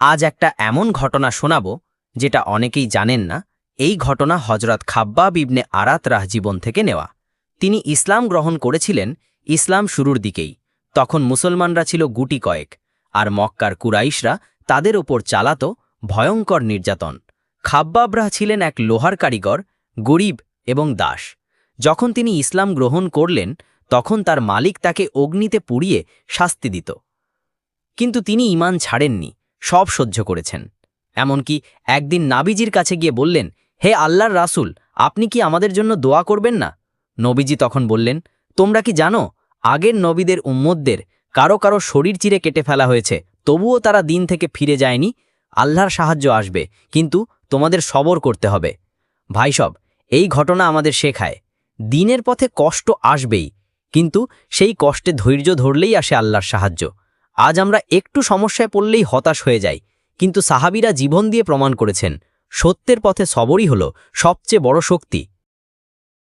আজ একটা এমন ঘটনা শোনাব যেটা অনেকেই জানেন না। এই ঘটনা হজরত খাব্বাব ইবনে আরাত রাহ জীবন থেকে নেওয়া। তিনি ইসলাম গ্রহণ করেছিলেন ইসলাম শুরুর দিকেই। তখন মুসলমানরা ছিল গুটি কয়েক আর মক্কার কুরাইশরা তাদের ওপর চালাত ভয়ঙ্কর নির্যাতন। খাব্বাবরা ছিলেন এক লোহার কারিগর, গরিব এবং দাস। যখন তিনি ইসলাম গ্রহণ করলেন, তখন তার মালিক তাকে অগ্নিতে পুড়িয়ে শাস্তি দিত। কিন্তু তিনি ইমান ছাড়েননি। সব সহ্য করেছেন। এমনকি একদিন নাবিজির কাছে গিয়ে বললেন, হে আল্লাহর রাসূল, আপনি কি আমাদের জন্য দোয়া করবেন না? নবীজি তখন বললেন, তোমরা কি জানো, আগের নবীদের উম্মদদের কারও কারও শরীর চিরে কেটে ফেলা হয়েছে, তবুও তারা দিন থেকে ফিরে যায়নি? আল্লাহর সাহায্য আসবে, কিন্তু তোমাদের সবর করতে হবে। ভাইসব এই ঘটনা আমাদের শেখায়। দিনের পথে কষ্ট আসবেই, কিন্তু সেই কষ্টে ধৈর্য ধরলেই আসে আল্লাহর সাহায্য। আজ আমরা একটু সমস্যায় পড়লেই হতাশ হয়ে যাই। কিন্তু সাহাবিরা জীবন দিয়ে প্রমাণ করেছেন, সত্যের পথে সবরই হল সবচেয়ে বড় শক্তি।